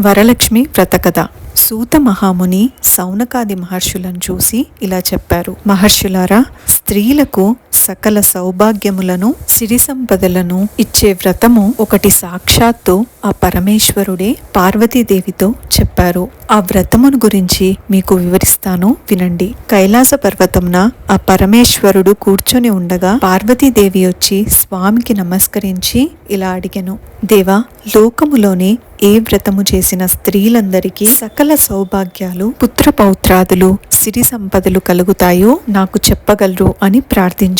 వరలక్ష్మి వ్రతకథ. సూత మహాముని సౌనకాది మహర్షులను చూసి ఇలా చెప్పారు. మహర్షులారా స్త్రీలకు సకల సౌభాగ్యములను సిరి సంపదలను ఇచ్చే వ్రతము ఒకటి సాక్షాత్తు ఆ పరమేశ్వరుడే పార్వతీదేవితో చెప్పారు. ఆ వ్రతమును గురించి మీకు వివరిస్తాను వినండి. కైలాస పర్వతమున ఆ పరమేశ్వరుడు కూర్చొని ఉండగా పార్వతీదేవి వచ్చి స్వామికి నమస్కరించి ఇలా అడిగను. దేవా లోకములోని ఏ వ్రతము చేసిన స్త్రీలందరికీ సకల సౌభాగ్యాలు పుత్ర పౌత్రాదులు సిరి సంపదలు కలుగుతాయో నాకు చెప్పగలరు అని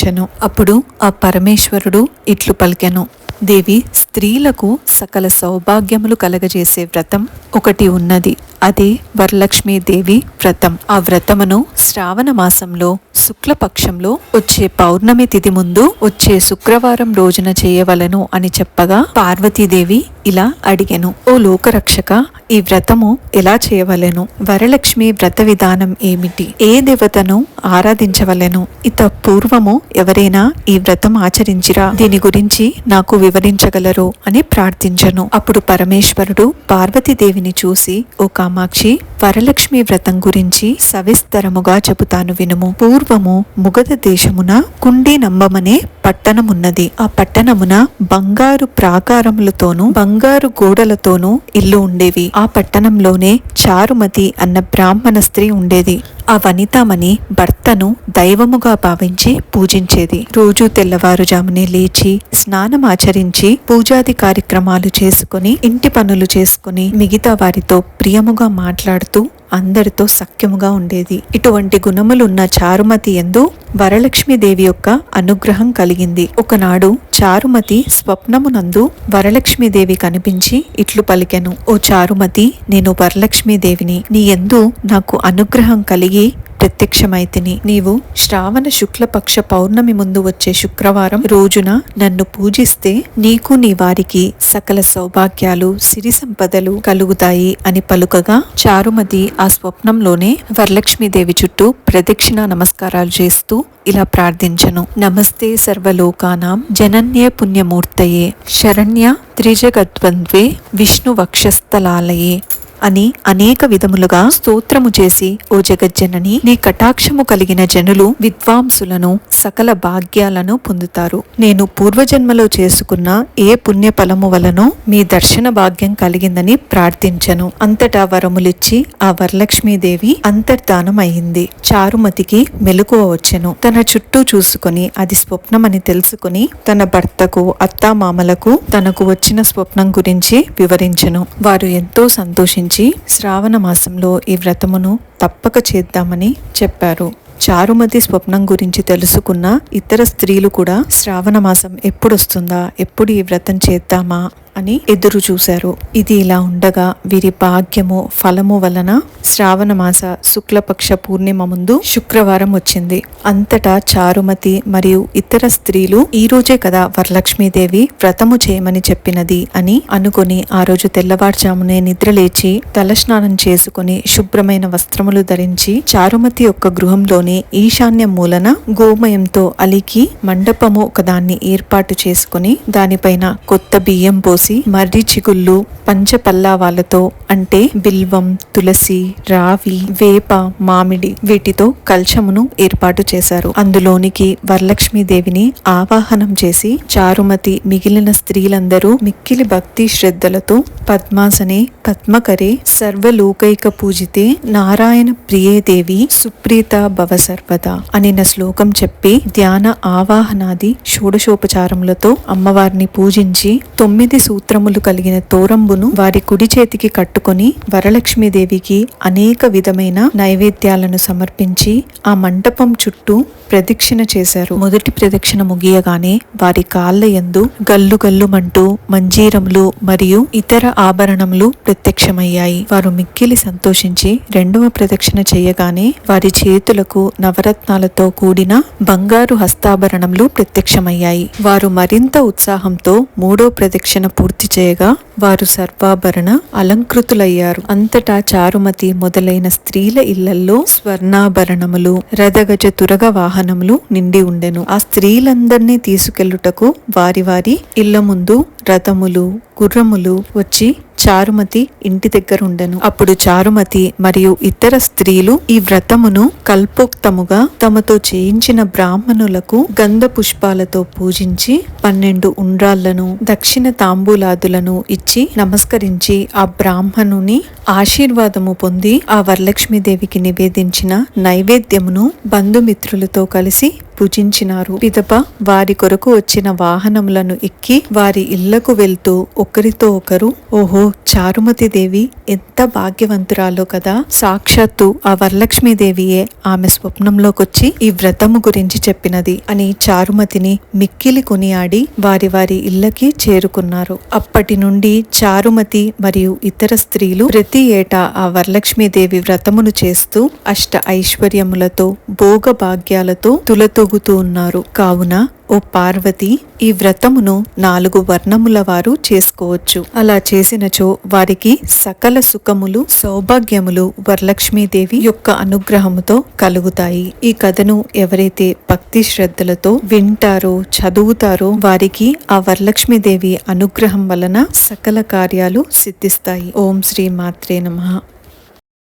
ప్రార్థించెను అప్పుడు ఆ పరమేశ్వరుడు ఇట్లు పలికెను. దేవి స్త్రీలకు సకల సౌభాగ్యములు కలగజేసే వ్రతం ఒకటి ఉన్నది. అదే వరలక్ష్మీదేవి వ్రతం. ఆ వ్రతమును శ్రావణ మాసంలో శుక్లపక్షంలో వచ్చే పౌర్ణమి తిథి ముందు వచ్చే శుక్రవారం రోజున చేయవలను అని చెప్పగా పార్వతీదేవి ఇలా అడిగాను ఓ లోకరక్షక ఈ వ్రతము ఎలా చేయవలెను? వరలక్ష్మి వ్రత విధానం ఏమిటి? ఏ దేవతను ఆరాధించవలెను? ఇత పూర్వము ఎవరైనా ఈ వ్రతం ఆచరించిరా? దీని గురించి నాకు వివరించగలరు? అని ప్రార్థించను. అప్పుడు పరమేశ్వరుడు పార్వతీదేవిని చూసి ఓ కామాక్షి వరలక్ష్మి వ్రతం గురించి సవిస్తరముగా చెబుతాను వినుము. పూర్వము ముగధ దేశమున కుండీ నంబమనే పట్టణమున్నది. ఆ పట్టణమున బంగారు ప్రాకారములతోనూ బంగారు గోడలతోనూ ఇల్లు ఉండేవి. ఆ పట్టణంలోనే చారుమతి అన్న బ్రాహ్మణ స్త్రీ ఉండేది. ఆ వనితామణి భర్తను దైవముగా భావించి పూజించేది. రోజు తెల్లవారుజామునే లేచి స్నానమాచరించి పూజాది కార్యక్రమాలు చేసుకుని ఇంటి పనులు చేసుకుని మిగతా వారితో ప్రియముగా మాట్లాడుతూ అందరితో సఖ్యముగా ఉండేది. ఇటువంటి గుణములున్న చారుమతి ఎందు వరలక్ష్మీదేవి యొక్క అనుగ్రహం కలిగింది. ఒకనాడు చారుమతి స్వప్నమునందు వరలక్ష్మీదేవి కనిపించి ఇట్లు పలికెను. ఓ చారుమతి నేను వరలక్ష్మీదేవిని. నీ ఎందు నాకు అనుగ్రహం కలిగి ప్రత్యక్షమైతిని. నీవు శ్రావణ శుక్లపక్ష పౌర్ణమి ముందు వచ్చే శుక్రవారం రోజున నన్ను పూజిస్తే నీకు నీ వారికి సకల సౌభాగ్యాలు సిరి సంపదలు కలుగుతాయి అని పలుకగా చారుమతి ఆ స్వప్నంలోనే వరలక్ష్మీదేవి చుట్టూ ప్రదక్షిణ నమస్కారాలు చేస్తూ ఇలా ప్రార్థించను. నమస్తే సర్వలోకానాం జనన్య పుణ్యమూర్తయే శరణ్య త్రిజగద్వంద్వే విష్ణు వక్షస్థలాలయే. అని అనేక విధములుగా స్తోత్రము చేసి ఓ జగజ్జనని నీ కటాక్షము కలిగిన జనులు విద్వాంసులను సకల భాగ్యాలను పొందుతారు. నేను పూర్వజన్మలో చేసుకున్న ఏ పుణ్యఫలము వలనో మీ దర్శన భాగ్యం కలిగిందని ప్రార్థించను. అంతటా వరములిచ్చి ఆ వరలక్ష్మీదేవి అంతర్ధానం అయింది చారుమతికి మెలకువ వచ్చెను. తన చుట్టూ చూసుకొని అది స్వప్నమని తెలుసుకుని తన భర్తకు అత్తామామలకు తనకు వచ్చిన స్వప్నం గురించి వివరించెను. వారు ఎంతో సంతోషించి శ్రావణ మాసంలో ఈ వ్రతమును తప్పక చేద్దామని చెప్పారు. చారుమతి స్వప్నం గురించి తెలుసుకున్న ఇతర స్త్రీలు కూడా శ్రావణ మాసం ఎప్పుడొస్తుందా? ఎప్పుడు ఈ వ్రతం చేద్దామా? అని ఎదురు చూశారు. ఇది ఇలా ఉండగా వీరి భాగ్యము ఫలము వలన శ్రావణ మాస శుక్లపక్ష పూర్ణిమ ముందు శుక్రవారం వచ్చింది. అంతటా చారుమతి మరియు ఇతర స్త్రీలు ఈ రోజే కదా వరలక్ష్మీదేవి వ్రతము చేయమని చెప్పినది అని అనుకొని ఆ రోజు తెల్లవారుజామునే నిద్రలేచి తలస్నానం చేసుకుని శుభ్రమైన వస్త్రములు ధరించి చారుమతి యొక్క గృహంలోని ఈశాన్య మూలన గోమయంతో అలికి మండపము ఒకదాన్ని ఏర్పాటు చేసుకుని దానిపైన కొత్త బియ్యం పోసి మర్రి చిగుళ్ళు పంచపల్లావాలతో అంటే బిల్వం తులసి రావి వేప మామిడి వీటితో కల్చమును ఏర్పాటు చేశారు. అందులోనికి వరలక్ష్మీదేవిని ఆవాహనం చేసి చారుమతి మిగిలిన స్త్రీలందరూ మిక్కిలి భక్తి శ్రద్ధలతో పద్మాసనే పద్మకరే సర్వలోకైక పూజితే నారాయణ ప్రియే దేవి సుప్రీత భవ సర్వద అనిన శ్లోకం చెప్పి ధ్యాన ఆవాహనాది షోడశోపచారములతో అమ్మవారిని పూజించి తొమ్మిది సూత్రములు కలిగిన తోరంబును వారి కుడి చేతికి కట్టుకొని వరలక్ష్మీదేవికి అనేక విధమైన నైవేద్యాలను సమర్పించి ఆ మంటపం చుట్టూ ప్రదక్షిణ చేశారు. మొదటి ప్రదక్షిణ ముగియగానే వారి కాళ్ళ యందు గల్లు గల్లుమంటూ మంజీరములు మరియు ఇతర ఆభరణములు ప్రత్యక్షమయ్యాయి. వారు మిక్కిలి సంతోషించి రెండవ ప్రదక్షిణ చేయగానే వారి చేతులకు నవరత్నాలతో కూడిన బంగారు హస్తాభరణములు ప్రత్యక్షమయ్యాయి. వారు మరింత ఉత్సాహంతో మూడో ప్రదక్షిణ పూర్తి చేయగా వారు సర్వాభరణ అలంకృతులయ్యారు. అంతటా చారుమతి మొదలైన స్త్రీల ఇళ్ళలో స్వర్ణాభరణములు రథగజ తురగ వాహనములు నిండి ఉండెను. ఆ స్త్రీలందరినీ తీసుకెళ్ళుటకు వారి వారి ఇళ్ళ ముందు రథములు గుర్రములు వచ్చి చారుమతి ఇంటి దగ్గర ఉండెను. అప్పుడు చారుమతి మరియు ఇతర స్త్రీలు ఈ వ్రతమును కల్పోక్తముగా తమతో చేయించిన బ్రాహ్మణులకు గంధ పుష్పాలతో పూజించి పన్నెండు ఉండ్రాళ్ళను దక్షిణ తాంబూలాదులను ఇచ్చి నమస్కరించి ఆ బ్రాహ్మణుని ఆశీర్వాదము పొంది ఆ వరలక్ష్మీదేవికి నివేదించిన నైవేద్యమును బంధుమిత్రులతో కలిసి పూజించినారు. పిదప వారి కొరకు వచ్చిన వాహనములను ఎక్కి వారి ఇళ్ళకు వెళ్తూ ఒకరితో ఒకరు ఓహో చారుమతి దేవి ఎంత భాగ్యవంతురాలో కదా. సాక్షాత్తు ఆ వరలక్ష్మీదేవియే ఆమె స్వప్నంలోకొచ్చి ఈ వ్రతము గురించి చెప్పినది అని చారుమతిని మిక్కిలి కొనియాడి వారి వారి ఇళ్ళకి చేరుకున్నారు. అప్పటి నుండి చారుమతి మరియు ఇతర స్త్రీలు ప్రతి ఏటా ఆ వరలక్ష్మీదేవి వ్రతమును చేస్తూ అష్ట ఐశ్వర్యములతో భోగ భాగ్యాలతో తులతొగుతూ ఉన్నారు. కావున ఓ పార్వతి ఈ వ్రతమును నాలుగు వర్ణముల వారు చేసుకోవచ్చు. అలా చేసినచో వారికి సకల సుఖములు సౌభాగ్యములు వరలక్ష్మీదేవి యొక్క అనుగ్రహముతో కలుగుతాయి. ఈ కథను ఎవరైతే భక్తి శ్రద్ధలతో వింటారో చదువుతారో వారికి ఆ వరలక్ష్మీదేవి అనుగ్రహం వలన సకల కార్యాలు సిద్ధిస్తాయి. ఓం శ్రీ మాత్రే నమః.